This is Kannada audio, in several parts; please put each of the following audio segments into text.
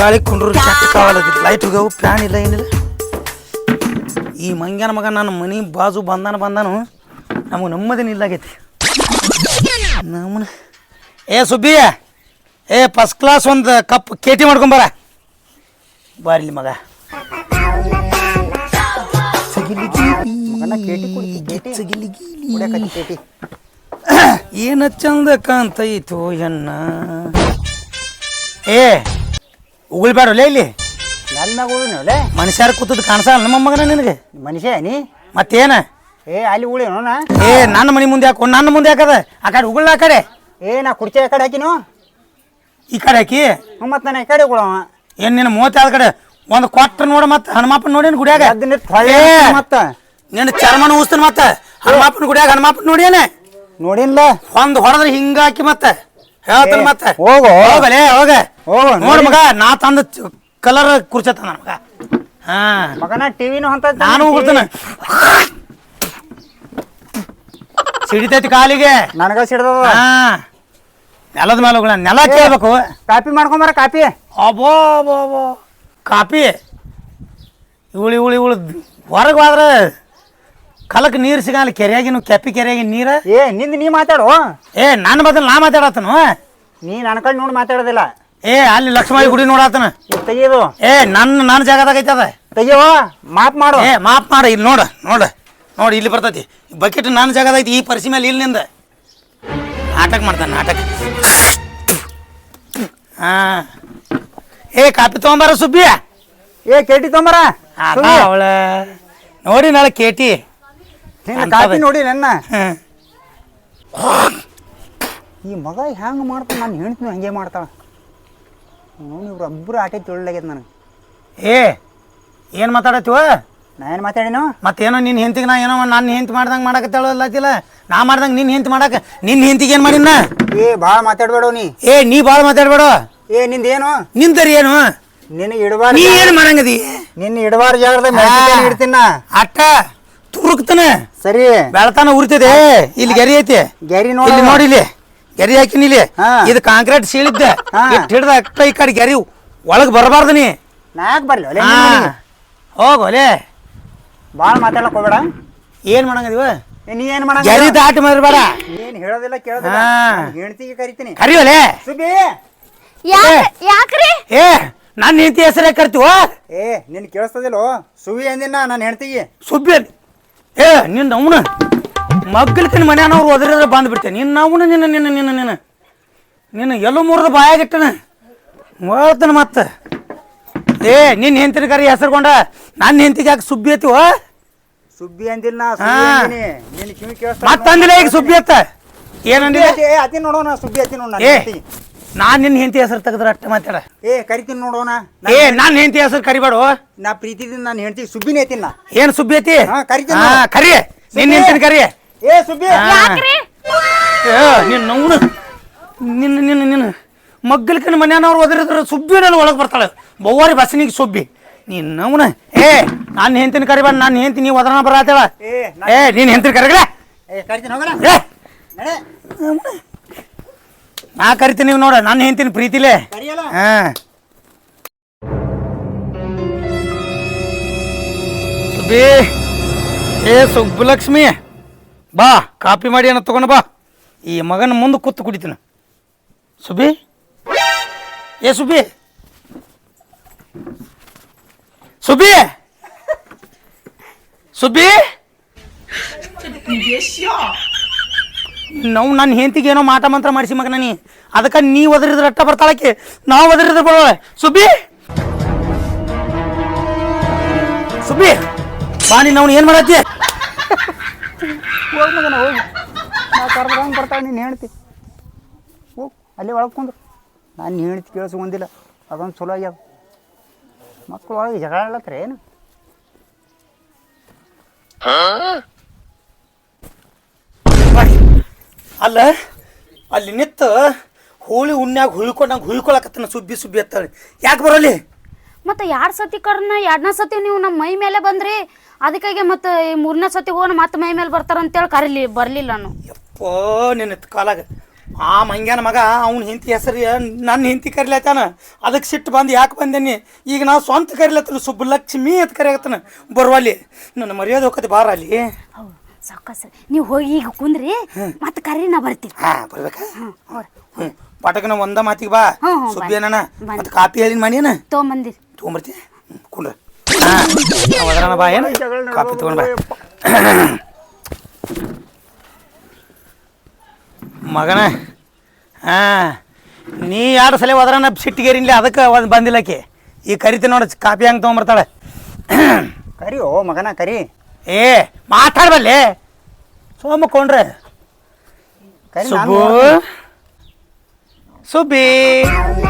ಗಾಳಿ ಕುಂಡ್ರು ಚಟ್ ಕಾವಲದಿ ಲೈಟ್ ಹೋಗವು ಫ್ಯಾನ್ ಇಲ್ಲ ಏನಿಲ್ಲ. ಈ ಮಂಗ್ಯನ ಮಗ ನನ್ನ ಮನೆ ಬಾಜು ಬಂದಾನ ಬಂದಾನು ನಮಗೆ ನೆಮ್ಮದಿನ ಇಲ್ಲಾಗೈತಿ ನಮ್ಮನ ಏ ಸುಬ್ಬಿ ಏ ಫಸ್ಟ್ ಕ್ಲಾಸ್ ಒಂದು ಕಪ್ ಕೇಟಿ ಮಾಡ್ಕೊಂಬರ ಬಾರಿಲಿ ಮಗ. ಏನ ಚಂದ ಕಾಂತೈತು ಎನ್ನ. ಏ ಉಗುಳ್ಬೇಡಲೇ ಇಲ್ಲಿ. ನನ್ನ ಮ್ಯಾಗ ಉಳಿನೋಲೆ ಮನುಷ್ಯರ ಕೂತದ್ ಕಾಣಿಸಲ್ಲ ನಮ್ಮ ಮಗನ ನಿನಗೆ. ಮನುಷ್ಯ ನೀ? ಮತ್ತೇನ? ಏ ಅಲ್ಲಿ ಉಳಿ ನಾ? ಏ ನನ್ನ ಮನಿ ಮುಂದೆ ಹಾಕೋ ನನ್ನ ಮುಂದೆ ಹಾಕದ. ಆ ಕಡೆ ಉಗುಳ ಆ ಕಡೆ. ಏ ನಾ ಕುರ್ಚಿ ಆ ಕಡೆ ಹಾಕಿನು? ಈ ಕಡೆ ಹಾಕಿ. ಮತ್ತೆ ನಾನು ಈ ಕಡೆ ಉಗುಳವ ಏನ್ ನಿನ್ನ ಮೂವತ್ತಾದ ಕಡೆ? ಒಂದು ಕೊಟ್ಟ ನೋಡ ಮತ್ತೆ ಹನುಮಪ್ಪನ ನೋಡಿನ ಗುಡಿಯಾಗ? ಮತ್ತೆ. ನಿನ್ನ ಚರ್ಮನ ಊಸ್ತನ ಮತ್ತೆ. ಹನುಮಪ್ಪನ ಗುಡಿಯಾಗ ಹನುಮಪ್ಪನ ನೋಡಿಯೇನೆ ನೋಡಿನ್ಲ. ಒಂದು ಹೊಡೆದ್ರೆ ಹಿಂಗಾಕಿ ಮತ್ತೆ. ಹೇಳ್ತಾನ ಮತ್ತೆ. ಹೋಗು. ಹೋಗಲೇ ಹೋಗ. ಹೋಗು, ನೋಡ್ ಮಗ ನಾ ತಂದ ಕಲರ್ ಕುರ್ಚತ್ತ ನನ್ನ ಮಗ ಹಾ. ಮಗನ ಟಿವಿನೂ ಅಂತ ನಾನು ಹೋಗ್ತಾನ. ಸಿಡಿತೈತಿ ಕಾಲಿಗೆ. ನನಗ ಸಿಡ್ದದ. ಹಾ. ನೆಲದ ಮೇಲೆ ಹೋಗೋಣ ನೆಲ ಕೇಳ್ಬೇಕು ಕಾಪಿ ಮಾಡ್ಕೊಂಬಾರ ಕಾಪಿ. ಅಬೋ ಅಬೋ ಅಬೋ ಕಾಪಿ. ಇವಳು ಇವಳು ಇವಳು ಹೊರಗೆ ಹೋದ್ರೆ ಕಲಕ್ ನೀರು ಸಿಗಲ್ಲ ಕೆರೆಯಾಗಿನ ಕೆಪ್ಪಿ ಕೆರೆಯಾಗಿನ ನೀರ. ಏ ನಿಂದ ನೀ ಮಾತಾಡು. ಏ ನನ್ನ ಬದಲು ನಾ ಮಾತಾಡತನು. ನೀ ನನ್ನ ಕಡೆ ನೋಡಿ ಮಾತಾಡೋದಿಲ್ಲ. ಏ ಅಲ್ಲಿ ಲಕ್ಷ್ಮೀ ಗುಡಿ ನೋಡಾತನ. ತೆಗಿಯೋದು. ಏ ನನ್ನ ನನ್ನ ಜಾಗದಾಗ ಐತದ. ಅದ ತೆಗಿಯೋ ಮಾಪ್ ಮಾಡು. ಏ ಮಾಪ್ ಮಾಡು ಇಲ್ಲಿ ನೋಡ ನೋಡ. ನೋಡಿ ಇಲ್ಲಿ ಬರ್ತೈತಿ. ಬಕೆಟ್ ನನ್ನ ಜಾಗದ ಐತಿ ಈ ಪರಿಸಿ ಮೇಲೆ ಇಲ್ಲಿಂದ ನಾಟಕ ಮಾಡ್ತಾನೆ ನಾಟಕ. ಹಾ. ಏ ಕಾಪಿ ತೊಗೊಂಬಾರ ಸುಬ್ಬಿ ಏ ಕೇಟಿ ತೊಂಬರ ಅದ ಅವಳ. ನೋಡಿ ನಾಳೆ ಕೇಟಿ. ಕಾಪಿ ನೋಡಿ ನನ್ನ? ಈ ಮಗ ಹೆಂಗೆ ಮಾಡ್ತಾನೆ? ನಾನು ಹೆಣ್ತೀನಿ ಹಂಗೆ ಮಾಡ್ತಾಳ. ಅವನು ಇವ್ರು ಒಬ್ಬರು ಆಟ ತೊಳ್ಳಾಗ್ಯದ ನನಗೆ. ಏ ಏನು ಮಾತಾಡತ್ತೀವ? ನಾ ಏನು ಮಾತಾಡಿನೋ? ಮತ್ತೇನೋ ನಿನ್ನ ಹೆಂತಿಗೆ ನಾ ಏನೋ ನನ್ನ ಹೆಂತಿ ಮಾಡ್ದಂಗೆ ಮಾಡಕತ್ತಾಳಲ್ಲತ್ತಿಲ್ಲ ನಾ ಮಾಡ್ದಂಗೆ ನಿನ್ನ ಹೆಂತಿ ಮಾಡಕ್ಕೆ ನಿನ್ನ ಹೆಂತಿಗೆ ಏನು ಮಾಡಿನ ಏ ಭಾಳ ಮಾತಾಡ್ಬೇಡ ನೀ. ಏ ನೀ ಭಾಳ ಮಾತಾಡ್ಬೇಡ? ಏ ನಿಂದೇನು ನಿಂದರಿ ಏನು? ನಿನ್ನ ಇಡಬಾರ ನೀ ಏನು ಮಾಡಂಗದಿ? ನಿನ್ನ ಇಡಬಾರ ಜಾಗದ ಮೇಲೆ ಇಡ್ತೀನ ಅಟ್ಟ. ತುರುಕ್ತಾನೆ. ಸರಿ. ಬೆಳತಾನ ಉರಿತದೆ. ಇಲ್ಲಿ ಗೆರಿ ಐತಿ. ಗೆರಿ ನೋಡಿ. ನೋಡಿ ಇಲ್ಲಿ. ಗೆರಿ ಹಾಕಿನಿ ಇಲ್ಲಿ. ಹಾ. ಇದು ಕಾಂಕ್ರೀಟ್ ಸೀಳಿದ್ದೆ. ಇಟ್ಟು ಹಿಡ್ದ ಅಕ್ಕ ಈ ಕಡೆ ಗೆರಿ ಒಳಗೆ ಬರಬಾರ್ದು ನೀ. ನಾಕ್ ಬರ್ಲಿ ಬರಲಿ ಒಲೆ. ಭಾಳ ಮಾತಾಡಕ್ ಹೋಗ್ಬೇಡ. ಏನ್ ಮಾಡಂಗದಿವ ಏ, ನೀ ಏನು ಮಾಡ ಗೆರಿ ದಾಟಿ ಮರಿಬೇಡ. ಏನು ಹೇಳೋದಿಲ್ಲ ಕೇಳೋದಿಲ್ಲ. ಹಾ. ಹೆಣ್ತಿಗೆ ಕರಿತೀನಿ. ಕರಿಯೋಲೆ ಸುಬ್ಬಿ. ಯಾಕ್ ಯಾಕ್ರಿ? ಏ ನನ್ನ ಹೆಂಡತಿ ಹೆಸರೇ ಕರ್ತೀವ? ಏ ನಿನ್ ಕೇಳಿಸ್ತದಿಲ್ಲೋ? ಸುವಿ ಅಂದಿನ ನನ್ನ ಹೆಂಡತಿಗೆ ಸುಬ್ಬಿ. ಏ ನಿನ್ನ ಅವನ ಮಗ್ಗಲ್ಕಿನ ಮನ್ಯಾನವ್ರು ಒದರಿದ್ರೆ ಬಂದ್ಬಿಡ್ತೇನೆ ನಿನ್ನ ಅವನು ನಿನ್ನ ನಿನ್ನ ನಿನ್ನ ನಿನ್ನ ನಿನ್ನ. ಎಲ್ಲೋ ಮುರಿದ ಬಾಯಾಗಿಟ್ಟನ. ಹೇಳ್ತಾನೆ ಮತ್ತೆ. ಏ ನಿನ್ನ ಹೆಂತಿನ ಕರಿ ಹೆಸರುಕೊಂಡ ನನ್ನ ಹೆಂತಿಗೆ ಯಾಕೆ ಸುಬ್ಬಿ ಐತಿವ ಸುಬ್ಬಿ ಅಂದಿಲ್ಲ ಮತ್ತಂದಿಲ್ಲ ಈಗ ಸುಬ್ಬಿ ಅತ್ತ. ಏನಂದಿಲ್ಲ? ಅತಿ ನೋಡೋಣ ಸುಬ್ಬಿ ಅತಿ ನೋಡೋಣ ನಾನ್ ನಿನ್ನ ಹೆಂಡತಿ ಹೆಸರು ತೆಗೆದ್ರ ಅಷ್ಟ ಮಾತಾಡ. ಏ ಕರಿತೀನಿ ನೋಡೋಣ ಏ ನನ್ನ ಹೆಂಡತಿ ಹೆಸರು ಕರಿಬೇಡ ನಾ ಪ್ರೀತಿದಿನ ನಾನು ಹೆಂಡತಿ ಸುಬ್ಬಿನ ಐತಿನ ನಾ ಏನ್ ಸುಬ್ಬಿ ಐತಿ? ಹಾ, ಕರಿತೀನಿ ಹಾ ಕರಿ. ನಿನ್ನ ಹೆಂಡತಿನ ಕರಿ. ಏ ಸುಬ್ಬಿ. ಯಾಕ್ರಿ? ಏ ನಿನ್ನ ನಿನ್ ನಿನ್ನ ನಿನ್ನ ನಿನ್ನ ಮಗ್ಗಲ್ಕಿನ ಮನ್ಯಾನವ್ರು ಒದರಿದ್ರೆ ಸುಬ್ಬಿ ನನ್ನ ಒಳಗೆ ಬರ್ತಾಳೆ. ಬೌವಾರಿ ಬಸ್ನಿಗೆ ಸುಬ್ಬಿ. ನೀನ್ ಅವನ ಏ ನನ್ನ ಹೆಂಡತಿನ ಕರಿಬೇಡ ನನ್ನ ಹೆಂಡತಿ ನೀವು ಒದರನ ಬರತ್ತೇಳ ಏ ನಾ- ಏ ನೀನ್ ಹೆಂಡತಿನ ಕರಿಗಲ. ಏ ಕರಿತೀನಿ ಹೋಗಲ್ಲ ಏ. ನಡೆ. ನಾ ಕರಿತೀನಿ ನೀವು ನೋಡ ನಾನು ಹೇಳ್ತೀನಿ ಪ್ರೀತಿಲೆ. ಕರಿಯಲ್ಲ? ಹಾ. ಸುಬ್ಬಿ ಏ ಸುಬ್ಬಲಕ್ಷ್ಮಿ ಬಾ ಕಾಪಿ ಮಾಡಿ ಏನೋ ತಗೊಂಡು ಬಾ. ಈ ಮಗನ ಮುಂದೆ ಕೂತು ಕುಡಿತೀನಿ. ಸುಬ್ಬಿ ಏ ಸುಬ್ಬಿ. ಸುಬ್ಬಿ ಸುಬ್ಬಿ. ನಾವು ನನ್ನ ಹೆಂತಿಗೆ ಏನೋ ಮಾಟ ಮಂತ್ರ ಮಾಡಿಸಿ ಮಗ ನೀ. ಅದಕ್ಕೆ ನೀ ಒದರಿದ್ರೆ ಅಟ್ಟ ಬರ್ತಾಳಕ್ಕೆ ನಾವು ಒದರಿದ್ರೆ ಬರೋಳೆ ಸುಬ್ಬಿ! ಸುಬ್ಬಿ! ಬಾ ನೀನು ಅವ್ನು ಏನು ಮಾಡತ್ತಿ? ಹೋಗ್ ಮಗನ ಹೋಗಿ. ನಾ ಬರ್ತಾಳೆ ನೀನು ಹೇಳ್ತಿ ಹೋಗ್ ಅಲ್ಲಿ ಒಳಗೆ ಕುಂದ್ರು. ನಾನು ಕೇಳಿಸ್ ಕೇಳಿಸ್ಕೊಂಡಿಲ್ಲ ಅದೊಂದು ಚಲೋ ಆಗ್ಯಾವ. ಮಕ್ಕಳು ಒಳಗೆ ಜಗಳ ಆಡ್ಲತ್ತರ ಏನು ಅಲ್ಲ ಅಲ್ಲಿ ನಿತ್ತ ಹೋಳಿ ಉಣ್ಣ್ಯಾಗ ಹುಯ್ಕೊಂಡಂಗೆ ಹುಯ್ಕೊಳಕತ್ತನ ಸುಬ್ಬಿ ಸುಬ್ಬಿ ಎತ್ತಾಳೆ. ಯಾಕೆ ಬರೋಲಿ? ಮತ್ತೆ ಎರಡು ಸತಿ ಕರ್ನ? ಎರಡನೇ ಸತಿ ನೀವು ನಮ್ಮ ಮೈ ಮೇಲೆ ಬಂದ್ರಿ? ಅದಕ್ಕಾಗಿ ಮತ್ತೆ ಈ ಮೂರನೇ ಸತಿ ಹೋಗಿ ಮತ್ತೆ ಮೈ ಮೇಲೆ ಬರ್ತಾರ ಅಂತೇಳಿ ಕರೀಲಿ ಬರಲಿಲ್ಲ ನಾನು. ಯಪ್ಪೋ ನಿನ್ನ ಕಾಲಾಗ. ಆ ಮಂಗ್ಯಾನ ಮಗ ಅವ್ನ ಹಿಂತಿ ಹೆಸರು ನನ್ನ ಹಿಂತಿ ಕರಿಲತ್ತಾನ ಅದಕ್ಕೆ ಸಿಟ್ಟು ಬಂದು ಯಾಕೆ ಬಂದೇನಿ? ಈಗ ನಾವು ಸ್ವಂತ ಕರಿಲತ್ತನ ಸುಬ್ಬಲಕ್ಷ್ಮಿ ಅಂತ ಕರಿಯಾಗತ್ತಾನ ಬರುವಲ್ಲಿ ನನ್ನ ಮರ್ಯಾದೆ ಹೋಗತ್ತೆ ಬಾರ ಅಲ್ಲಿ. ಹೌದು ಸಾವ್ಕಾಸ ನೀವು ಹೋಗಿ ಈಗ ಕುಂದ್ರಿ ಮತ್ತೆ ಕರಿ ನಾ ಬರ್ತೀನಿ. ಹಾ ಬರ್ಬೇಕಾ? ಹ್ಞೂ ಹೋರಿ. ಹ್ಞೂ ಪಟಕನ ಒಂದ ಮಾತಿಗೆ ಬಾ. ಹ್ಞೂ, ಹ್ಞೂ, ಸುಬ್ಬಿ ಅಣ್ಣ. ಮತ್ತೆ ಕಾಪಿ ಹೇಳಿನ ಮನೇನ ತೊಗೊಂಬಂದಿರಿ. ತೊಗೊಂಬರ್ತೀನಿ ಕುಂಡ್ರ ಬಾ ಏನು? ಕಾಪಿ ತೊಗೊಂಡ್ ಬಾ. ಮಗನ ಹಾಂ. ನೀ ಯಾರ ಸಲ ಹೋದ್ರನ ಸಿಟ್ಟಿಗೇರಿನ್ಲಿ? ಅದಕ್ಕೆ ಒಂದು ಬಂದಿಲ್ಲಕ್ಕೆ ಈ ಕರಿತೀನಿ ನೋಡ ಕಾಪಿ ಹಂಗೆ ತೊಗೊಂಬರ್ತಾಳೆ. ಕರಿ ಓ ಮಗನ ಕರಿ. ಏ ಮಾತಾಡ್ಬಲ್ಲೆ? ಸೋಮಕೊಂಡ್ರೆ ಕೊಂಡ್ರೆ. ಸುಬ್ಬು. ಸುಬ್ಬಿ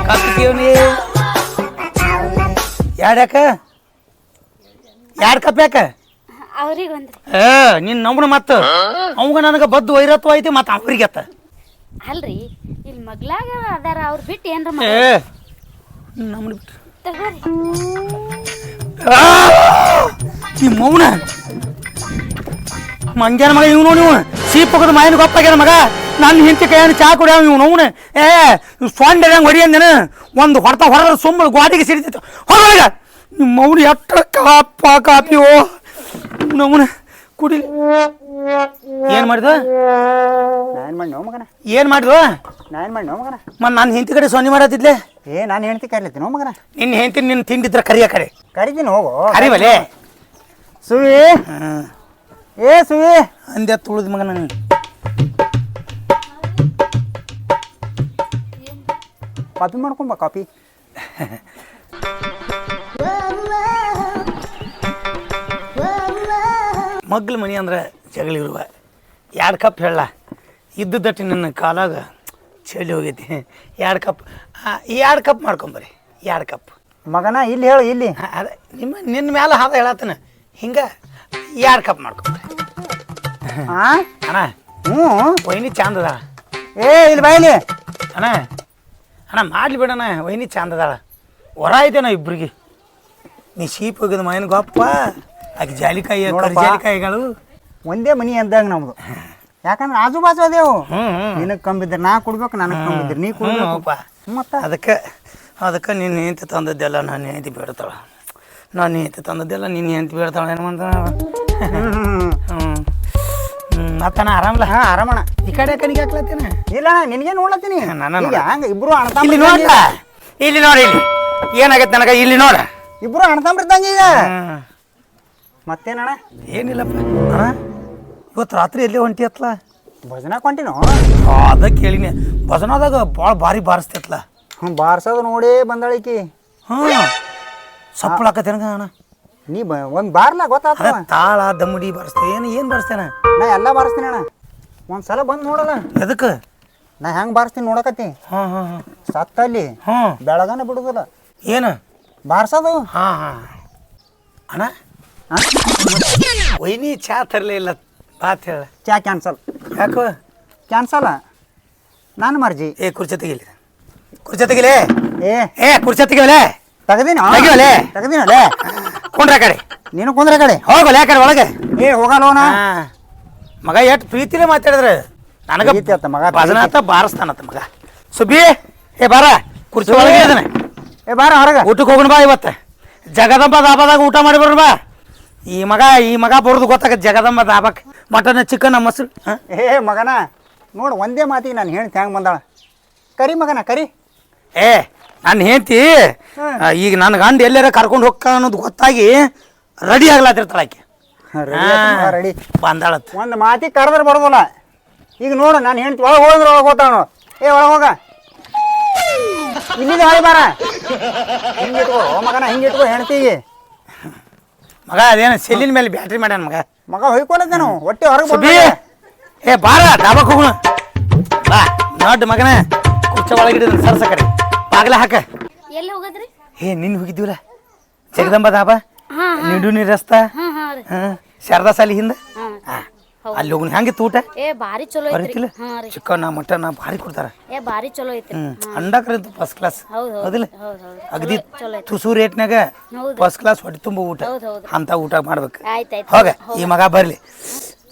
ಕಾಪಿವನಿ ಎರಡು ಯಾಕ? ಎರಡು ಕಪ್ ಯಾಕ? ಅವ್ರಿಗೆ ಒಂದ್ರಿ ಏ ನಿನ್ನ ನಂಬಣ ಮತ್ತು. ಅವಂಗ ನನಗೆ ಬದ್ದು ವೈರತ್ವ ಐತಿ ಮತ್ತು ಅವ್ರಿಗೆ ಅತ್ತ ಅಲ್ರಿ ಇಲ್ಲಿ ಮಗ್ಲಾಗ ಅದಾರ ಅವ್ರು ಬಿಟ್ಟು ಏನ್ರ ಏ ನಮ್ಮನ್ನ ಬಿಟ್ಟು. ತಗೋರಿ. ಈ ಮೌನ ಮಂಗ್ಯಾನ ಮಗ ಇವನು ನೀವು ಸೀಪ್ ಹೋಗೋದು ಮಾಯನ ಗೊತ್ತಾಗ್ಯಾನ ಮಗ. ನನ್ನ ಹಿಂತಿ ಕೈಯನ್ನು ಚಾ ಕುಡಿಯಾವ ಇವನು ಅವನು. ಏ ಸೊಂಡೆ ಹೆಂಗೆ ಹೊಡಿ ಅಂದೇನ. ಒಂದು ಹೊಡೆತ ಹೊರ ಸುಮ್ಮನೆ ಗ್ವಾದಿಗೆ ಸಿಡಿತಿತ್ತು. ಹೊರಗ ನಿಮ್ಮ ಮೌನ ಎಟ್ಟ ಕಾಪ ಕಾಪಿ ಓ. ನಮ್ಮನ ಕುಡಿ. ಏನು ಮಾಡಿದ ನಾನು ಮಾಡಿ ನೋ ಮಗನ. ಏನು ಮಾಡಿದ್ರು ನಾನು ಮಾಡಿ ನೋ ಮಗನ. ಮತ್ತು ನನ್ನ ಹೆಂಡತಿ ಕಡೆ ಸೊನ್ನೆ ಮಾಡತ್ತಿದ್ಲೆ? ಏ ನಾನು ಹೆಂಡತಿ ಕರಿಲತ್ತೀನಿ ನೋ ಮಗನ. ನಿನ್ನ ಹೆಂಡತಿ ನಿನ್ನ ತಿಂಡಿದ್ರ ಕರಿಯ ಕಡೆ. ಕರಿತೀನಿ ಹೋಗು. ಕರಿಬಲೆ ಸುವಿ. ಹಾಂ ಏ ಸುವಿ. ಅಂದೆ ತುಳಿದ ಮಗ ನನಗೆ ಕಾಪಿ ಮಾಡ್ಕೊಂಬ ಕಾಪಿ. ಮಗ್ಲ ಮನಿ ಅಂದ್ರೆ ಜಗಳಿರುವ ಎರಡು ಕಪ್ ಹೇಳ. ಇದ್ದದಟ್ಟು ನನ್ನ ಕಾಲಾಗ ಚಳಿ ಹೋಗೈತಿ. ಎರಡು ಕಪ್ ಎರಡು ಕಪ್ ಮಾಡ್ಕೊಂಬರಿ. ಎರಡು ಕಪ್. ಮಗನ ಇಲ್ಲಿ ಹೇಳು ಇಲ್ಲಿ. ಅದೇ ನಿಮ್ಮ ನಿನ್ನ ಮ್ಯಾಲೆ ಹಾದ ಹೇಳತ್ತನ ಹಿಂಗೆ ಎರಡು ಕಪ್ ಮಾಡ್ಕೊಂಬರಿ ಹಾ ಅಣ್ಣ ಹ್ಞೂ? ವೈನಿ ಚಂದ ಅದಾಳ. ಏ ಇಲ್ಲಿ ಬಾಯ್ಲಿ ಅಣ್ಣ ಅಣ್ಣ ಮಾಡ್ಲಿ ಬಿಡಣ್ಣ ವೈನಿ ಚಂದ ಅದಾಳ. ಹೊರ ಐತೆನ ಇಬ್ರಿಗೆ. ನೀ ಶೀಪ್ ಹೋಗಿದ ಮೈನ್ ಗೊಪ್ಪ? ಆಕೆ ಜಾಲಿಕಾಯಿ ನೋಡಪ್ಪ. ಜಾಲಿಕಾಯಿಗಳು. ಒಂದೇ ಮನಿ ಅಂದಾಗ ನಮ್ದು. ಯಾಕಂದ್ರೆ ಆಜು ಬಾಜು ಅದೇವು. ಹ್ಞೂ ನಿನಗೆ ಕಂಬಿದ್ರೆ ನಾ ಕುಡ್ಬೇಕು ನನಗೆ ಕಂಬಿದ್ರೆ ನೀ ಕುಡ್ಬೇಕು. ಹ್ಞೂಪ್ಪ. ಮತ್ತ? ಅದಕ್ಕೆ ಅದಕ್ಕೆ ನಿನ್ನ ಹೆಂಡತಿ ತಂದದ್ದೆಲ್ಲ ನಾನು ಹೆಂಡತಿ ಬೇಡ್ತಾಳ. ನಾನು ನೀತಿ ತಂದದ್ದೆಲ್ಲ ನಿನ್ನ ಅಂತ ಬೇಡ್ತಾಳ ಏನು ಮಾಡ್ತಾಳ ಹ್ಞೂ ಮತ್ತನ ಆರಾಮಲ್ಲ ಹಾಂ ಆರಾಮಣ ಈ ಕಡೆ ಕಣಿಗೆ ಹಾಕ್ಲತ್ತೀನಿ? ಇಲ್ಲ ನಿನಗೆ ನೋಡ್ಲತ್ತೀನಿ? ನನ್ನ ಈಗ ಹಂಗೆ ಇಬ್ರು ಅಣ್ಣ ಇಲ್ಲಿ ನೋಡ್ಲ? ಇಲ್ಲಿ ನೋಡಿ ಇಲ್ಲಿ. ಏನಾಗೈತೆ ನನಗೆ? ಇಲ್ಲಿ ನೋಡ. ಇಬ್ಬರು ಅಣ್ಣ ಈಗ? ಹ್ಞೂ ಮತ್ತೇನಣ್ಣ? ಏನಿಲ್ಲಪ್ಪ. ಅಣ್ಣ ಇವತ್ತು ರಾತ್ರಿ ಎಲ್ಲಿ ಹೊಂಟಿ ಅತ್ಲ? ಭಜನ ಕೊಂಟಿನೋ? ಅದ ಕೇಳಿನಿ. ಭಜನದಾಗ ಭಾಳ ಭಾರಿ ಬಾರಿಸ್ತೈತ್ಲ. ಹ್ಞೂ ಬಾರಿಸೋದು ನೋಡೇ ಬಂದಾಳಿಕಿ ಹ್ಞೂ ಸಪ್ಪಳ ಆಕತ್ತೇನ ಅಣ್ಣ ನೀ ಬ ಒಂದು ಬಾರ್ಲ ಗೊತ್ತಾತ ತಾಳ ದಮ್ಮಡಿ ಬಾರಿಸ್ತೇವೆ ಏನು ಏನು ಬಾರಿಸ್ತೇನೆ ನಾ ಎಲ್ಲ ಬಾರಿಸ್ತೀನಿ ಅಣ್ಣ. ಒಂದು ಸಲ ಬಂದು ನೋಡಲ್ಲ. ಎದಕ್ಕೆ? ನಾ ಹೆಂಗೆ ಬಾರಿಸ್ತೀನಿ ನೋಡಕತ್ತಿ. ಹಾಂ ಹಾಂ ಹಾಂ. ಸತ್ತಲ್ಲಿ ಹ್ಞೂ ಬೆಳಗನ ಬಿಡುದಿಲ್ಲ. ಏನು? ಬಾರ್ಸೋದು. ಹಾಂ ಹಾಂ. ಅಣ್ಣ? ಹಾ? ವೈನಿ ಚಾ ತರಲೇ ಇಲ್ಲ ಬಾತ್ ಹೇಳ. ಚಾ ಕ್ಯಾನ್ಸಲ್. ಯಾಕೋ? ಕ್ಯಾನ್ಸಲ್? ನಾನು ಮರ್ಜಿ. ಏ ಕುರ್ಚಿ ತೆಗಿಲಿ ಕುರ್ಚಿ ತೆಗಿಲೇ ಏ. ಏ ಕುರ್ಚಿ ತೆಗಿವಲೆ ತೆಗ್ದಿನ? ತೆಗಿವಲೆ? ತೆಗ್ದಿನಲ್ಲೇ ಕೊಂಡ್ರ ಕಡೆ. ನೀನು ಕುಂದ್ರೆ ಕಡೆ? ಹೋಗಲ್ಲ ಯಾಕಡೆ ಒಳಗೆ. ಏ ಹೋಗಲ್ಲೋನ? ಮಗ ಎಷ್ಟು ಪ್ರೀತಿಲೇ ಮಾತಾಡಿದ್ರೆ. ನನಗೆ ಪ್ರೀತಿ ಆತ ಮಗ, ಭಜನಾತ ಬಾರಿಸ್ತಾನತ್ತ ಮಗ. ಸುಬ್ಬಿ ಏ ಬಾರ. ಕುರ್ಚಿ ಒಳಗೆ ಇದ್ದಾನೆ ಏ ಬಾರ ಹೊರಗೆ. ಊಟಕ್ಕೆ ಹೋಗೋಣ ಬಾ ಇವತ್ತು. ಜಗದಂಬ ದಾಬಾದಾಗ ಊಟ ಮಾಡಿ ಬರೋಣ ಬಾ. ಈ ಮಗ ಈ ಮಗ ಬರೋದು ಗೊತ್ತಾಗತ್ತೆ ಜಗದಂಬ ದಾಬಾಕ್. ಮಟನ್ ಚಿಕನ್ ಮೊಸರು ಏ ಮಗನ ನೋಡು ಒಂದೇ ಮಾತಿಗೆ ನಾನು ಹೇಳಿ ಹೆಂಗೆ ಬಂದಾಳ. ಕರಿ ಮಗನ ಕರಿ. ಏ ನನ್ನ ಹೆಂಡತಿ ಈಗ ನನ್ನ ಗಂಡ ಎಲ್ಲಾರ ಕರ್ಕೊಂಡು ಹೋಗ್ಕ ಅನ್ನೋದು ಗೊತ್ತಾಗಿ ರೆಡಿ ಆಗ್ಲಾತಿರ್ತಾಳ ಆಕೆ. ರೆಡಿ ಬಂದಾಳತ್. ಒಂದು ಮಾತಿ ಕರೆದ್ರೆ ಬರೋದಲ್ಲ. ಈಗ ನೋಡು ನಾನು ಹೆಂಡತಿ ಒಳಗೆ ಹೋದ್ರೆ ಒಳಗೆ ಹೋಗ್ತಾವ ಏ ಒಳಗೆ ಹೋಗ. ಇಲ್ಲಿಂದ ಹೊಳಿ ಬಾರ. ಹಿಂಗೆ ಇಟ್ಕೋ ಮಗನ ಹಿಂಗೆ ಇಟ್ಕೋ ಮಗ ಅದೇನು ಸೆಲ್ಲಿನ ಮೇಲೆ ಬ್ಯಾಟ್ರಿ ಮಾಡ್ಯಾನ ಮಗ? ಮಗ ಹೊಯ್ಕೊಳತ್ತೇನು ಹೊಟ್ಟೆ ಹೊರಗೆ ಬಿ ಏ ಬಾರ ಡಾಬಕ್ ಹೋಗೋಣ. ಬಾ ನೋಡ್ ಮಗನ ಕುಚ್ಚ ಒಳಗಿಡಿದ್ರೆ ಸರ್ಸ ಕಡೆ. ಬಾಗ್ಲ ಹಾಕ. ಎಲ್ಲಿ ಹೋಗದ್ರಿ? ಹೇ ನಿನ್ನ ಹೋಗಿದ್ದೀವಲ್ಲ? ಜಗದಂಬ ದಾಬಾ ನಿಂಡು ರಸ್ತ? ರಸ್ತಾ ಶಾರದಾ ಸಾಲಿ ಹಿಂದೆ? ಅಲ್ಲಿ ಹೋಗೋಣ ಹೆಂಗಿತ್ತು ಊಟ? ಏ ಭಾರಿ ಚಲೋ ಐತ್ರಿ. ಬರೀತಿಲ್ಲ ಹಾ ರೀ. ಚಿಕನ್ ಮಟನ್ ಭಾರಿ ಕೊಡ್ತಾರ. ಏ ಭಾರಿ ಚಲೋ ಐತ್ರಿ. ಹ್ಮ್. ಅಂಡಕ್ರಂತ ಫಸ್ಟ್ ಕ್ಲಾಸ್ ಹೌದ್ ಹೌದ್ ಹೌದಿಲ್ಲ? ಹೌದ್ ಹೌದ್. ಅಗದಿ ಚಲೋ ತುಸು ರೇಟ್ನಾಗ ಹೌದು. ಫಸ್ಟ್ ಕ್ಲಾಸ್ ಹೊಟ್ಟೆ ತುಂಬ ಊಟ. ಹೌದ್ ಹೌದ್. ಅಂತ ಊಟ ಮಾಡ್ಬೇಕು. ಆಯ್ತ್ ಆಯ್ತ್. ಹೋಗ ಈ ಮಗ ಬರ್ಲಿ.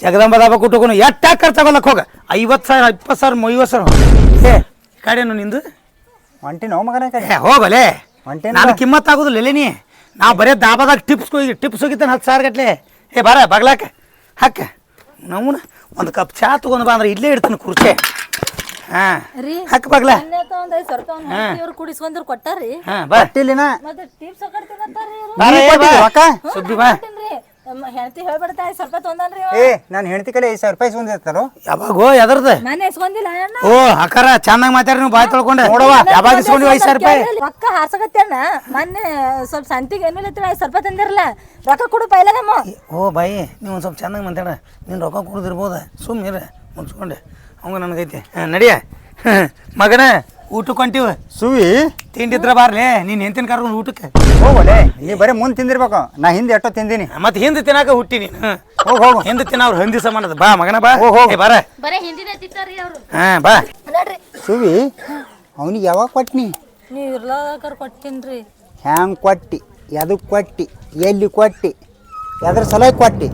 ಜಗದಂಬ ದಾಬಾ ಊಟಕ್ಕೂ ಎಟ್ಟ ಖರ್ಚಾಗಲ್ಲಕ್ ಹೋಗ. ಐವತ್ತು ಸಾವಿರ ಇಪ್ಪತ್ತು ಸಾವಿರ ಮೂವತ್ತು ಸಾವಿರ ಏ ಈ ಕಡೆನು ನಿಂದು? ಹೊಂಟಿನೋ ಮಗನ ಈ ಕಡೆ ಹೋಗಲೆ. ಹೊಂಟೇನ್ ನಾನು. ಕಿಮ್ಮತ್ ಆಗುದಿಲ್ಲ ನೀ ನಾವು ಬರೇ ದಾಬಾದಾಗ ಟಿಪ್ಸ್ ಹೋಗಿ ಟಿಪ್ಸ್ ಹೋಗಿದ್ದಾನೆ ಹತ್ತು ಸಾವಿರ ಗಟ್ಲೆ. ಏ ಬಾರ ಬಗ್ಲಾಕ. ಹಾಕ. ನಮೂನ ಒಂದು ಕಪ್ ಚಾ ತಗೊಂಡು ಬಾ ಅಂದ್ರೆ ಇಲ್ಲೇ ಇಡ್ತೀನಿ ಕುರ್ಚೆ. ಹಾಂ. ರೀ ಹಾಕ ಬಗ್ಲ. ಕುಡಿಸ್ಕೊಂಡ್ರು ಕೊಟ್ಟಾರಿ? ಹಾಂ ಬಾ. ಟಿಪ್ಸ್ ಬಾ. ಸುಬ್ಬಿ ಹೆಂಡತಿ ಹೇಳ್ಬಿಡ್ತಾ ಸ್ವಲ್ಪ ತೊಂದನ್ರಿ ಏ ನಾನು ಹೆಂಡತಿ ಕಡೆ ಐದು ಸಾವಿರ ರೂಪಾಯಿ ಇಸ್ಕೊಂಡಿರ್ತಾರೋ ಯಾವಾಗೋ ಎದರ್ದ ಮನೆ ಇಸ್ಕೊಂಡಿಲ್ಲ ಅಣ್ಣ. ಓ ಅಕ್ಕಾರ ಚಂದಂಗ್ ಮಾತಾಡ್ರಿ ನೀವು ಬಾಯ್ ತೊಳ್ಕೊಂಡೆ. ನೋಡವ ಯಾವಾಗ ಇಸ್ಕೊಂಡು ಐದು ಸಾವಿರ ರೂಪಾಯಿ. ರೊಕ್ಕ ಹಾರ್ಸಕತ್ತೇನ ಮೊನ್ನೆ ಸ್ವಲ್ಪ ಸಂತಿಗೆ ಏನಿಲ್ಲ ಸ್ವಲ್ಪ ಸಾವಿರ ರೂಪಾಯಿ ತಂದಿರಲ್ಲ ರೊಕ್ಕ ಕೊಡು ಪೈಲ ನಮ್ಮ. ಓ ಬಾಯಿ ನೀವು ಒಂದು ಸ್ವಲ್ಪ ಚೆನ್ನಾಗಿ ಮಾತಾಡ. ನೀನು ರೊಕ್ಕ ಕೊಡೋದಿರ್ಬೋದ? ಸುಮ್ಮನೆ ಮುನ್ಸ್ಕೊಂಡೆ ಅವಂಗ ನನಗೈತಿ ಹಾಂ ನಡಿಯ. ಮಗನ ಊಟಕ್ಕೆ ಹೊಂಟಿವ? ಸುವಿ? ತಿಂಡಿದ್ರ ಬಾರ್ಲೆ ನೀನು ಹೆಂತಿನ ಕರ್ಕೊಂಡು ಊಟಕ್ಕೆ? ಹೋಗೋಲೆ? ನೀ ಬರೀ ಮುಂದೆ ತಿಂದಿರ್ಬೇಕು. ನಾ ಹಿಂದೆ ಎಷ್ಟೋ ತಿಂದಿನಿ. ಮತ್ತೆ ಹಿಂದೆ ತಿನ್ನಾಕ ಹುಟ್ಟಿನಿ. ಹೋಗ್ ಹೋಗು. ಹಿಂದೆ ತಿನ್ನ ಅವ್ರು ಹಂದಿ ಸಮಾನದ ಬಾ ಮಗನ ಬಾ. ಹೋಗಿ ಹೋಗಿ. ಬಾರ. ಬರೇ ಹಿಂದಿನ ತಿಂತಾರ್ರಿ ಅವ್ರು. ಹಾಂ ಬಾ. ನೋಡ್ರಿ. ಸುವಿ ಅವನಿಗೆ ಯಾವಾಗ ಕೊಟ್ನಿ? ನೀವು ಇರ್ಲಾಕರ್ ಕೊಟ್ಟಿನ್ರಿ. ಹ್ಯಾಂಗ್ ಕೊಟ್ಟಿ? ಎದಕ್ಕೆ ಕೊಟ್ಟಿ? ಎಲ್ಲಿ ಕೊಟ್ಟಿ? ಎದ್ರ ಸಲಹೆ ಕೊಟ್ಟಿ?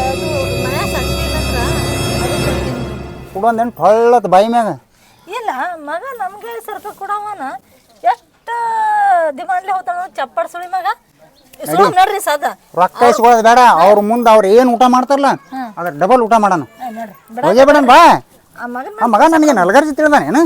ಅದು ಮನೆ ಕೊಟ್ಟಿನ್ರಿ. ಬಾಯಿ ಮ್ಯಾಗ? ಇಲ್ಲ ಮಗ ನಮ್ಗೆ ಸ್ವಲ್ಪ ಕೊಡವನ. ಎಷ್ಟು ದಿಮಾಂಡ್ಲಿ ಹೋತಾಳ ಚಪ್ಪಡ್ ಸುಳಿ ಮಗ? ಸುಳ್ಳು ನೋಡ್ರಿ ಸದ. ರೊಕ್ಕ ಇಸ್ಕೊಳ್ಳೋದು ಬೇಡ. ಅವ್ರ ಮುಂದೆ ಅವ್ರು ಏನು ಊಟ ಮಾಡ್ತಾರಲ್ಲ ಅದ್ರ ಡಬಲ್ ಊಟ ಮಾಡೋಣ. ಹೋಗೇ ಬೇಡ ಬಾ. ಆ ಮಗ ನನಗೆ ನಲ್ಗರ್ಜಿ ತಿಳಿದಾನೇನು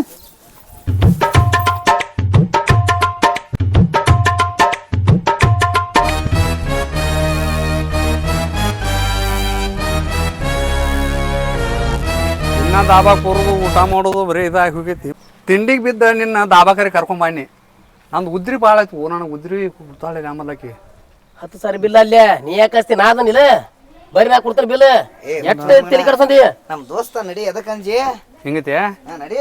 ನಿನ್ನ ದಾಬಾ ಬರೋದು ಊಟ ಮಾಡೋದು ಬರೀ ಇದಾಗಿ ಹೋಗೈತಿ. ತಿಂಡಿಗೆ ಬಿದ್ದ ನಿನ್ನ ದಾಬಾಕರಿ ಕರ್ಕೊಂಬಾನಿ ನಂದು ಉದ್ರಿ ಭಾಳ ಆಯ್ತು. ಓ ನನಗೆ ಉದ್ರಿ ಕೊಡ್ತಾಳೆ ಆಮಲಕ್ಕಿ ಹತ್ತು ಸಾರಿ ಬಿಲ್ ಅಲ್ಲೇ. ನೀ ಯಾಕೆ ಹಚ್ತಿ ನಾ ಅದನ್ನಿಲ್ಲ ಬರ್ರಿ ನಾ ಕೊಡ್ತೀನಿ ಬಿಲ್. ಎಷ್ಟು ತಲೆ ಕಡ್ಸಂದಿ ನಮ್ಮ ದೋಸ್ತ ನಡಿ ಎದಕ್ಕಂಜಿ ಅಂಜಿ ಹಾ ನಡಿ.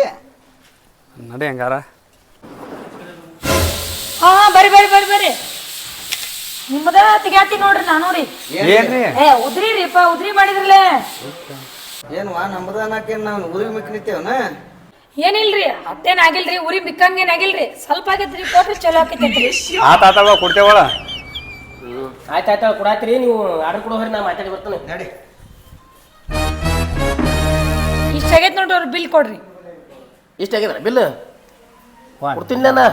ನಡಿ ಹಂಗಾರ. ಹಾ ಬರ್ರಿ ಬರ್ರಿ ಬರ್ರಿ ಬರ್ರಿ ನಿಮ್ಮದ ತೆಗ್ಯಾತಿ ನೋಡ್ರಿ ನಾನು ರೀ ಏನ್ರಿ? ಏ ಉದ್ರಿ ರೀಪಾ ಉದ್ರಿ ಮಾಡಿದ್ರಲ್ಲೇ. ಏನ್ವಾ ನಮ್ದ ಅನ್ನಕೇನ್ ನಾವು ಊರಿಗೆ ಮಿಕ್ ನಿಂತೇವನ ಏನಿಲ್ರಿ? ಅತ್ತೇನ್ ಆಗಿಲ್ರಿ ಉರಿ ಬಿಕ್ಕಂಗೇನ್ ಆಗಿಲ್ರಿ ಸ್ವಲ್ಪ ಆಗೈತ್ರಿ ಕೊಟ್ರಿ ಚಲೋ ಆಕೈತಿ ಆತ ಆತವ ಕೊಡ್ತೇವಳ ಆಯ್ತು ಆಯ್ತು ಕೊಡಾತ್ರಿ ನೀವು ಆರ್ಡರ್ ಕೊಡೋ ನಾ ಮಾತಾಡಿ ಬರ್ತೇನೆ. ನಡಿ. ಇಷ್ಟ ಆಗೈತೆ ನೋಡ್ರಿ ಅವ್ರ ಬಿಲ್ ಕೊಡ್ರಿ. ಇಷ್ಟ ಆಗಿದ್ರ ಬಿಲ್? ಕೊಡ್ತೀನಿ ನಾನು.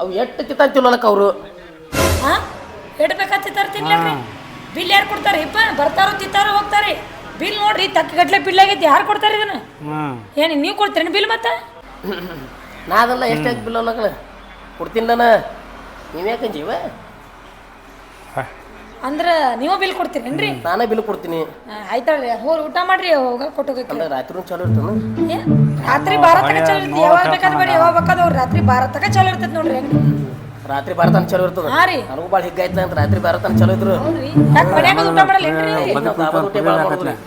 ಅವು ಎಷ್ಟು ತಿಂತಾಂತಿಲ್ಲಕ್ಕ ಅವರು. ಹಾ ಇಡ್ಬೇಕಂತ ತರ್ತೀನಿ ಬಿಲ್ ಯಾರು ಕೊಡ್ತಾರೆ? ಇಪ್ಪ ಬರ್ತಾರೋ ತಿಂತಾರೋ ಹೋಗ್ತಾರೆ. ಬಿಲ್ ನೋಡ್ರಿ ತಕ್ಕ ಗಟ್ಲೆ ಬಿಲ್ ಆಗೈತಿ ಯಾರು ಕೊಡ್ತಾರೆ ಇದನ್ನ? ಏನು ನೀವು ಕೊಡ್ತೀರಿ ಬಿಲ್ ಮತ್ತೆ? ನಾ ಅದಲ್ಲ ಎಷ್ಟು ಆಯ್ತು ಬಿಲ್ ಅಲ್ಲಕಲ್ಲ ಕೊಡ್ತೀನಿ ನಾನು. ನೀವ್ಯಾಕೆ ಜೀವ ಅಂದ್ರ ನೀವು ಬಿಲ್ ಕೊಡ್ತೀರೇನ್ರಿ? ನಾನೇ ಬಿಲ್ ಕೊಡ್ತೀನಿ. ಆಯ್ತಾಳ್ರಿ ಹೋರ್ ಹೋಗಿ ಊಟ ಮಾಡ್ರಿ ಹೋಗ ಕೊಟ್ಟೋಗಕ್ಕೆ. ಅಂದ್ರೆ ರಾತ್ರಿ ಚಲೋ ಇರ್ತಾನ ಏ, ರಾತ್ರಿ ಬಾರ ತನಕ ಚಲೋ ಇರ್ತೈತಿ ಯಾವಾಗ ಬೇಕಾದ್ರೆ ಬೇಡ ಯಾವಾಗ ಬೇಕಾದ್ರೆ ಅವ್ರು ರಾತ್ರಿ ಬಾರ ತನಕ ಚಲೋ ಇರ್ತೈತಿ ನೋಡ್ರಿ ಅಂಗಡಿ ರಾತ್ರಿ ಭಾರತನ ಚಲೋ ಇರ್ತದ. ಹಾ ರೀ. ನನಗೂ ಭಾಳ ಹಿಗ್ಗಾಯ್ತು ಅಂತ ರಾತ್ರಿ ಭಾರತನ ಚಲೋ ಇದ್ರು. ಹೌದ್ರಿ. ಯಾಕೆ ಮನ್ಯಾಗ ಊಟ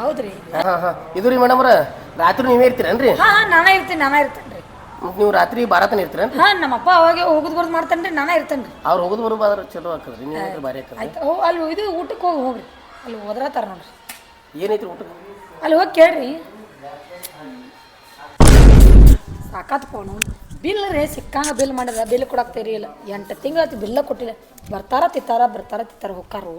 ಹೌದ್ರಿ. ಹಾ ಹಾ ಇದು ರೀ ಮೇಡಮ್ರ ರಾತ್ರಿ ನೀವೇ ಇರ್ತೀರೇನ್ರಿ ಹಾ ಹಾ ನಾನಾ ಇರ್ತೀನಿ ನಾನಾ ಇರ್ತೇನ್ರಿ. ಮತ್ತ್ ನೀವು ರಾತ್ರಿ ಭಾರತನ ಇರ್ತೀರೇನ್ರಿ ಹಾ ನಮ್ಮಪ್ಪ ಅವಾಗ ಹೋಗುದ್ ಬರ್ದು ಮಾಡ್ತಾನ್ರಿ ನಾನಾ ಇರ್ತೇನ್ರಿ ಅವ್ರು ಹೋಗುದು ಬರೋದು ಆದ್ರೆ ಚಲೋ ಹಾಕದ್ರಿ ನೀವು ಹೋದ್ರೆ ಭಾರಿ ಆಗ್ತದೆ ಆಯ್ತು ಓ ಅಲ್ಲಿ ಇದು ಊಟಕ್ಕೆ ಹೋಗಿ ಹೋಗ್ರಿ. ಅಲ್ಲಿ ಹೋದ್ರತಾರ ನೋಡ್ರಿ. ಏನೈತಿ ಊಟಕ್ಕೆ ಅಲ್ಲಿ ಹೋಗಿ ಕೇಳ್ರಿ. ಸಾಕಾತ್ ಫೋನು ಬಿಲ್ ರೀ, ಸಿಕ್ಕಂಗ ಬಿಲ್ ಮಾಡಿದ್ರೆ ಬಿಲ್ ಕೊಡಕ್ಕೆ ಇಲ್ಲ. ಎಂಟು ತಿಂಗಳಾಯ್ತು ಬಿಲ್ಲ ಕೊಟ್ಟಿಲ್ಲ. ಬರ್ತಾರ ತಿತ್ತಾರ ಬರ್ತಾರ ತಿತ್ತಾರ ಹೋಗ್ಕಾರು.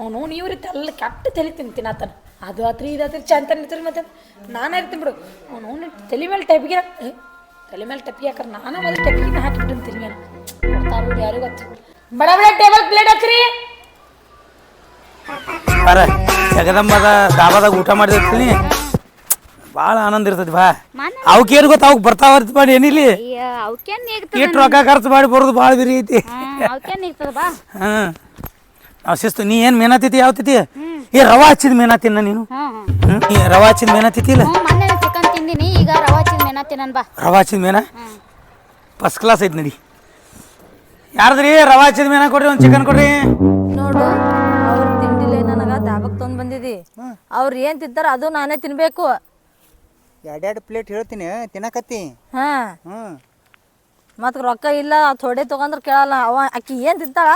ಅವನು ನೀವು ರೀತಿ ಎಲ್ಲ ಕೆಟ್ಟ ತಲೆ ತಿಂತೀನಿ ಆತನ. ಅದು ಆತ್ರಿ ಇದಾತ್ರಿ ಚಂದ ನಿಂತೀರಿ ಮತ್ತೆ. ನಾನೇ ಇರ್ತೀನಿ ಬಿಡು ಅವನು ತಲೆ ಮೇಲೆ ಟೈಪಿಗೆ ತಲೆ ಮೇಲೆ ಟೆಪ್ಪಿಗೆ ಹಾಕ್ರ ನಾನು ಮೊದಲು ಟೆಪ್ಪಿಗೆ ಹಾಕಿಬಿಟ್ಟು ತಲೆ ಮೇಲೆ ಕೊಡ್ತಾರ ಯಾರಿಗೂ ಗೊತ್ತು. ಬಡ ಬಡ ಟೇಬಲ್ ಪ್ಲೇಟ್ ಹಾಕ್ರಿ. ಜಗದಂಬದ ದಾಬಾದಾಗ ಊಟ ಮಾಡಿರ್ತೀನಿ ಭಾಳ ಆನಂದ ಇರ್ತೈತಿ ಬಾ. ಮಾನ- ಅವಕ್ಕೆ ಏನು ಗೊತ್ತ ಅವಕ್ಕೆ ಬರ್ತಾವ ಮಾಡಿ ಏನಿಲ್ಲ? ಅವಕ್ಕೇನ್ ಇಟ್ಟು ರೊಕ್ಕ ಖರ್ಚು ಮಾಡಿ ಬರೋದು ಬಾಳ ಬಿರಿ ಐತಿ. ಅವಕ್ಕೇನ್ ಹಾಂ. ನಾವು ಶಿಸ್ತು ನೀ ಏನು ಮೇನತೈತಿ ಯಾವ ತಿತಿ? ಏ ರವಾ ಹಚ್ಚಿದ ಮೇನತಿನ ನೀನು? ಈ ರವಾ ಹಚ್ಚಿದ ಮೇನತಿತಿ ಇಲ್ಲ? ಹ್ಞೂ ಚಿಕನ್ ತಿಂದಿನಿ ಈಗ ರವಾ ಚಿನ್ ಮೇನ ಬಾ. ರವಾ ಹಚ್ಚಿದ ಮೇನ? ಫಸ್ಟ್ ಕ್ಲಾಸ್ ಐತಿ ನಡಿ. ಯಾರ್ದ್ರಿ? ರವಾ ಹಚ್ಚಿದ ಮೇನ ಕೊಡ್ರಿ ಒಂದು ಚಿಕನ್ ಕೊಡ್ರಿ. ನೋಡು ಅವ್ರ ತಿಂದಿಲ್ಲ ನನಗ ದಾಬಕ್ ತೊಂದ್ ಬಂದಿದಿ. ಅವ್ರ ಏನ್ ತಿಂತಾರ ಅದು ನಾನೇ ತಿನ್ಬೇಕು. ಎರಡೆರಡು ಪ್ಲೇಟ್ ಹೇಳ್ತೀನಿ ತಿನ್ನಕತ್ತಿ. ಹಾ. ಹ್ಞೂ ಮತ್ ರೊಕ್ಕ ಇಲ್ಲ ಥೋಡೆ ತಗೊಂಡ್ರ ಕೇಳಲ್ಲ. ಅವ ಅಕ್ಕಿ ಏನ್ ತಿಂತಾಳ?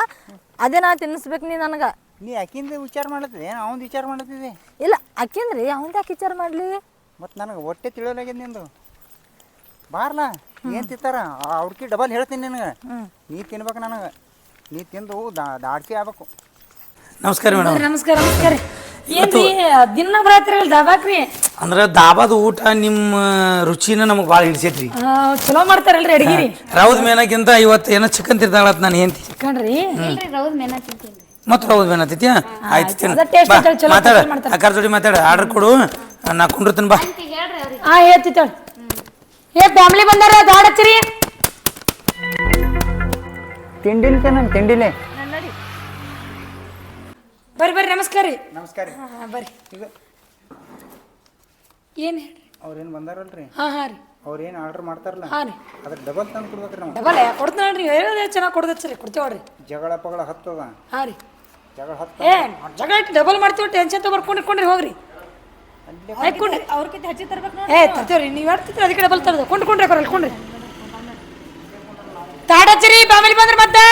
ಅದೇ ನಾ ತಿನ್ನಿಸ್ಬೇಕು ನೀ ನನಗ. ನೀ ಅಕ್ಕಿಂದ ವಿಚಾರ ಮಾಡತ್ತಿದೆ ಅವನ್ ವಿಚಾರ ಮಾಡತ್ತಿದೆ ಇಲ್ಲ ಅಕ್ಕಿಂದ್ರಿ ಅವಂದ ಯಾಕೆ ವಿಚಾರ ಮಾಡ್ಲಿ? ಮತ್ತು ನನಗೆ ಹೊಟ್ಟೆ ತಿಳಿಯೋಲಾಗ್ಯದ ನಿಂದು. ಬಾರ್ಲಾ ಏನು ತಿಂತಾರ? ಅವ್ರಕಿ ಡಬಲ್ ಹೇಳ್ತೀನಿ ನಿನಗೆ. ನೀ ತಿನ್ಬೇಕು ನನಗೆ. ನೀ ತಿಂದು ದಾ- ದಾಡ್ಕಿ ಆಗ್ಬೇಕು. ನಮಸ್ಕಾರ ಮೇಡಮ್. ನಮಸ್ಕಾರ ನಮಸ್ಕಾರ. ಏನ್ರಿ? ದಿನ ಬರತ್ರಿ ಅಲ್ಲಿ ದಬಾಕ್ರಿ? ಅಂದ್ರೆ ದಾಬಾದ ಊಟ ನಿಮ್ಮ ರುಚಿನ ನಮಗೆ ಭಾಳ ಹಿಡಿಸೈತ್ರಿ. ಚಲೋ ಮಾಡ್ತಾರಲ್ರಿ ಅಡಿಗೆ ರೌದ್ ಮೇನಕ್ಕಿಂತ ಇವತ್ತು ಏನೋ ಚಿಕನ್ ತಿರ್ತಾಳತ್ ನಾನು ಹೆಂತಿ ಕಣ್ರಿ ಇಲ್ರಿ ರೌದ್ ಮೇನ ತಿಂತೀನಿ. ಮತ್ತೆ ರೌದ್ ಮೇನ ಆಯ್ತು ತಿನ್ನು. ಮಾತಾಡ. ಅಕ್ಕಾರ ಜೋಡಿ ಮಾತಾಡ. ಆರ್ಡರ್ ಕೊಡು. ನಾ ಕುಂಡಿರ್ತೀನಿ ಬಾ. ಆ ಹೇಳ್ತಿತ್ತಾಳ ಏ ಫ್ಯಾಮಿಲಿ ಬಂದಾರ ದಾಡ್ ಹಚ್ಚಿರಿ ತಿಂಡಿಲ್ಕೆ ನಾನು ತಿಂಡಿಲೆ? ಬರ್ರಿ ಬರ್ರಿ ನಮಸ್ಕಾರ ರೀ. ನಮಸ್ಕಾರ ರೀ. ಹಾಂ ಬರ್ರಿ. ಏನು ಏನ್ ಹೇಳ್ರಿ ಅವ್ರೇನು ಬಂದಾರಲ್ರಿ? ಹಾ ಹಾಂ ರೀ. ಅವ್ರೇನು ಆರ್ಡರ್ ಮಾಡ್ತಾರಲ್ಲ? ಹಾಂ ರೀ. ಅದ್ರ ಡಬಲ್ ತಂದು ಕೊಡ್ಬೇಕ್ರಿ ನಾವು. ಡಬಲ್ ಕೊಡ್ತೀನಿ ಹೇಳೋದೇ ಚೆನ್ನಾಗಿ ಕೊಡ್ತೇವೆ ಕೊಡ್ತೇವ್ರಿ ಜಗಳ ಪಗಳ ಹತ್ತದ ಹಾಂ ರೀ. ಜಗಳ ಹತ್ತ ಏ ಜಗಳ ಡಬಲ್ ಮಾಡ್ತೀವಿ ಟೆನ್ಷನ್ ತಗೊಂಡ್ರಿ ಕೊಂಡ್ರಿ ಹೋಗ್ರಿ. ಹಾಕೊಂಡ್ರಿ ಅವ್ರಕ್ಕಿಂತ ಹೆಚ್ಚಿಗೆ ತರ್ಬೇಕು ನೋಡಿ ಏ ತರ್ತೇವ್ರಿ ನೀವು ಹೇಳ್ತಿದ್ರೆ ಅದಕ್ಕೆ ಡಬಲ್ ತರದು. ಕೊಂಡು ಕೊಂಡ್ರಿ ಕೊರಲ್ ಕೊಂಡ್ರಿ. ತಾಡಚ್ಚರಿ ಫ್ಯಾಮಿಲಿ ಬಂದ್ರೆ ಮತ್ತೆ?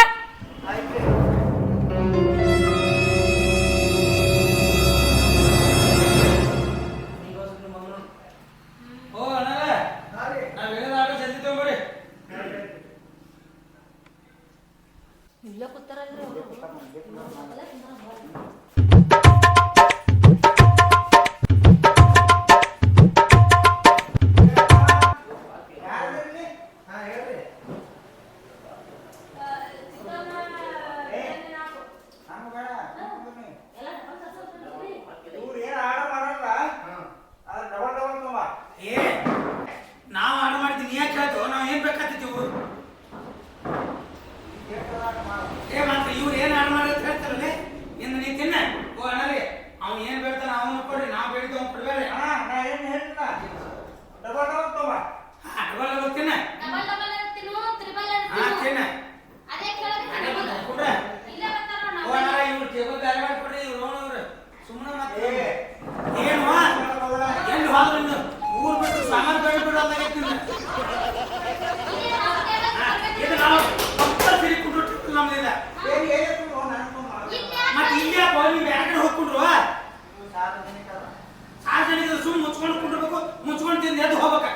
ಎದ್ದು ಹೋಗ್ಬೇಕ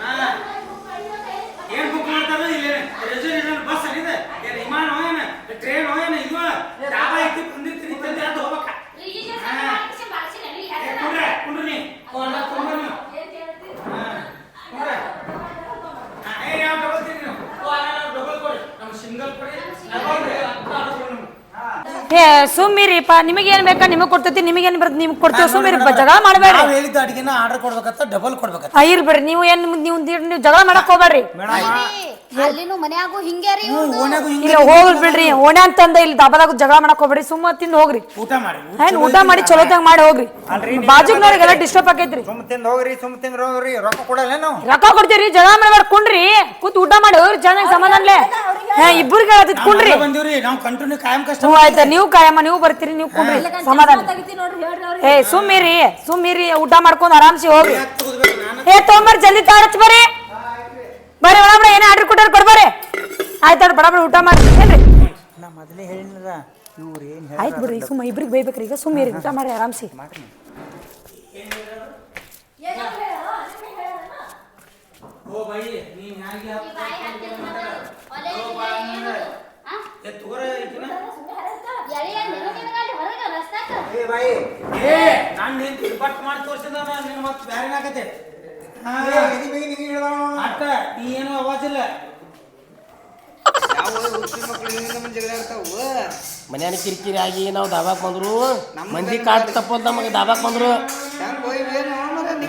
ಹಾ. ಏನ್ ಬುಕ್ ಮಾಡ್ತಾರ ಇಲ್ಲೇನೆ ರಿಸರ್ವೇಶನ್ ಬಸ್ ಏನಿದೆ ಏನ್ ವಿಮಾನ ಏನ ಟ್ರೈನ್ ಏನ ಇದು ಡಾಬಾ ಐತಿ ಬಂದಿರ್ತೀನಿ ತಿಂದು ಎದ್ದು ಹೋಗ್ಬೇಕ ಏ, ಕುಂಡ್ರೆ ಕುಂಡ್ರಿ ನೀ ಓ, ಅಣ್ಣ, ಕುಂಡ್ರಿ ನೀವು ಹಾ, ಕುಂಡ್ರೆ. ಹಾ, ಏ, ಯಾವ ಡಬಲ್ ತಿನ್ನಿ ನೀವು? ಓ, ಅಣ್ಣ, ನಾವು ಡಬಲ್ ಕೊಡಿ. ನಮ್ಗೆ ಸಿಂಗಲ್ ಕೊಡಿ. ಡಬಲ್ ಕೊಡಿ. ಅರ್ಧ ಆರ್ಡರ್ ಕೊಡಿ ನಮ್ಗೆ. ಏ ನಿಮಗೆ ನಿಮಗೇನ್ ಬೇಕಾ? ನಿಮಗ್ ಕೊಡ್ತೈತಿ ಏನ್ ಬರ್ತೈತಿ ನಿಮ್ಗೆ ಕೊಡ್ತೇವೆ ಸುಮ್ಮಿರಿಪ್ಪ ಜಗಳ ಮಾಡಬೇಡ್ರಿ. ನಾವ್ ಹೇಳಿದ ಅಡಿಗೆನ ಆರ್ಡರ್ ಕೊಡ್ಬೇಕತ್ತ ಡಬಲ್ ಕೊಡ್ಬೇಕತ್ತ. ಆ, ಇರ್ಬೇಡ್ರಿ ನೀವು ಏನ್ ನೀವು ನೀವು ಜಗಳ ಮಾಡಕ್ ಹೋಗ್ಬೇಡ್ರಿ. ಅಲ್ಲಿನೂ ಮನ್ಯಾಗೂ ಹಿಂಗೆ ರೀ ಇವ್ರ್ದು. ಓಣ್ಯಾಗೂ ಹಿಂಗೆ ಇಲ್ಲ ಹೋಗ್ರಿ ಬಿಡ್ರಿ. ಓಣ್ಯಾ ಅಂತಂದ ಇಲ್ಲಿ ದಬದಾಗ ಜಗಳ ಮಾಡಕ್ ಹೋಗ್ಬೇಡ್ರಿ. ಸುಮ್ಮ ತಿಂದು ಹೋಗ್ರಿ. ಊಟ ಮಾಡಿ ಏನ್ ಊಟ ಮಾಡಿ ಚಲೋತಂಗ ಮಾಡಿ ಹೋಗ್ರಿ. ಬಾಜುಕ್ನವ್ರಿಗೆಲ್ಲ ಡಿಸ್ಟರ್ಬ್ ಆಕೈತ್ರಿ. ತಿಂದು ಹೋಗ್ರಿ ಸುಮ್ಮ ತಿಂದು ಹೋಗ್ರಿ. ರೊಕ್ಕ ಕೊಡಲ್ಲ ನಾವು? ರೊಕ್ಕ ಕೊಡ್ತೀರಿ ಜಗಳ ಮಾಡ್ಬೇಡ ಕುಂಡ್ರಿ. ಕೂತ್ ಊಟ ಮಾಡಿ ಹೋಗ್ರಿ ಚೆನ್ನಾಗಿ ಸಮಾಧಾನ್ಲೆ. ಹಾ ಇಬ್ಬರಿಗೆ ಹೇಳತ್ತಿದ್ ಕುಂಡ್ರಿ. ನಾವ್ ಬಂದಿವ್ರಿ ನಾವು ಕಂಟಿನ್ಯೂ ಕಾಯಂ ಕಷ್ಟ ಹ್ಞೂ ಆಯ್ತಾ ನೀವು ಕಾಯಮ್ಮ ನೀವು ಬರ್ತೀರಿ ನೀವು ಕುಂಡ್ರಿ ಸಮಾಧಾನ. ತೆಗಿತೀನಿ ನೋಡ್ರಿ ಹೇಳ್ರಿ ಅವ್ರಿಗೆ. ಏ ಸುಮ್ಮಿರಿ ಸುಮ್ಮಿರಿ ಊಟ ಮಾಡ್ಕೊಂಡ್ ಆರಾಮ್ಸಿ ಹೋಗ್ರಿ. ಏ ತೊಗೊಂಬರ್ ಜಲ್ದಿ ತಾರತ್ ಬರ್ರಿ. ಬರ್ರಿ ಒಳಬ್ರ ಏನೇ ಆರ್ಡರ್ ಕೊಟ್ಟಾರ ಕೊಡ್ಬಾರೆ ಆಯ್ತು ಬಡ ಬಡ ಊಟ ಮಾಡಿ ಏನ್ರಿ ನಾ ಮೊದಲೇ ಹೇಳಿನದ ಇವ್ರು ಏನು ಆಯ್ತು ಬಿಡ್ರಿ ಸುಮ್ಮ ಇಬ್ರಿಗೆ ಬೈಬೇಕ್ರಿ ಈಗ ಸುಮ್ಮಿರಿ ಊಟ ಮಾಡಿ ಆರಾಮ್ಸಿ. ಏ ಬಾಯಿ ಏ ನಾನು ನಿನ್ ಬಟ್ ಮಾಡಿ ತೋರಿಸಿದ ನಿನ್ ಮತ್ತೆ ಬ್ಯಾರೆ ಅಟ್ಟ ನೀ ಏನು ಮನ್ಯಾನ ಕಿರಿಕಿರಿ ಆಗಿ ನಾವು ದಾಬಾಕ್ ಬಂದ್ರು. ಮಂದಿ ಕಾಟ್ ತಪ್ಪೋದ್ ನಮಗೆ ದಾಬಾಕ್ ಬಂದ್ರು.